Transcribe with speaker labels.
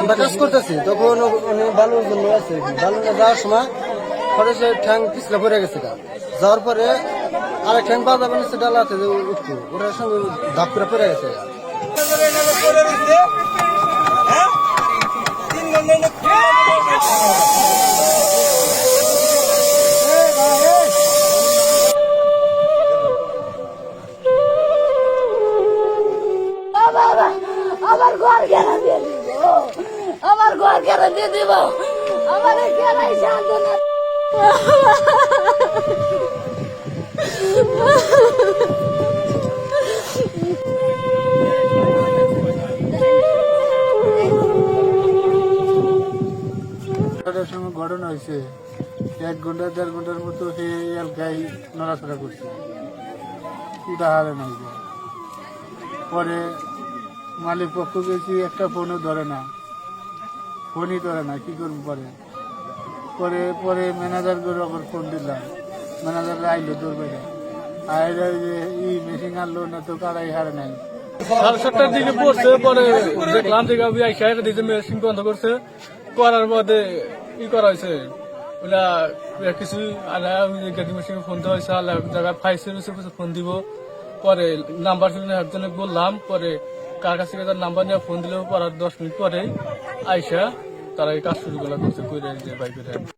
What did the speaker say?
Speaker 1: আমরা কাজ করতেছি, তখন উনি বালুর জন্য আছে। বালুটা যাওয়ার সময় সে ঠ্যাং পিছলে পড়ে গেছে যাওয়ার পরে আরেক ঠ্যাং না সে ডালা আছে যে উঠতো ওটার সঙ্গে ধাপ করে পড়ে গেছে
Speaker 2: আমার ঘর দিব আমার ঘর কেন দিয়ে দিব। আমার কেনাই শান্ত
Speaker 3: হয়েছে এক মতো নড়াচড়া করছে। পরে মালিক পক্ষ গেছি, একটা ফোনও ধরে না। ফোনই ধরে না, কি করব পরে? পরে পরে ম্যানেজার করে আবার ফোন দিলাম। ম্যানেজার আইলো না আইলো যে ই মেশিন আনলো না তো কারাই হারে নাই।
Speaker 4: সাড়ে সাতটার দিকে পড়ছে, পরে দেখলাম যে গাবি আইসা এটা দিয়েছে মেশিন বন্ধ করছে। করার পরে ই করা হয়েছে। ওলা কিছু আলা গাড়ি মেশিনে ফোন দেওয়া হয়েছে আলা জায়গায় ফাইভ সার্ভিসের ফোন দিব। পরে নাম্বার শুনে একজনে বললাম। পরে কার কাছ তার নাম্বার নিয়ে ফোন দিলেও আর দশ মিনিট পরে আইসা তারা এই কাজ শুরু করলা করছে করে বাইক করে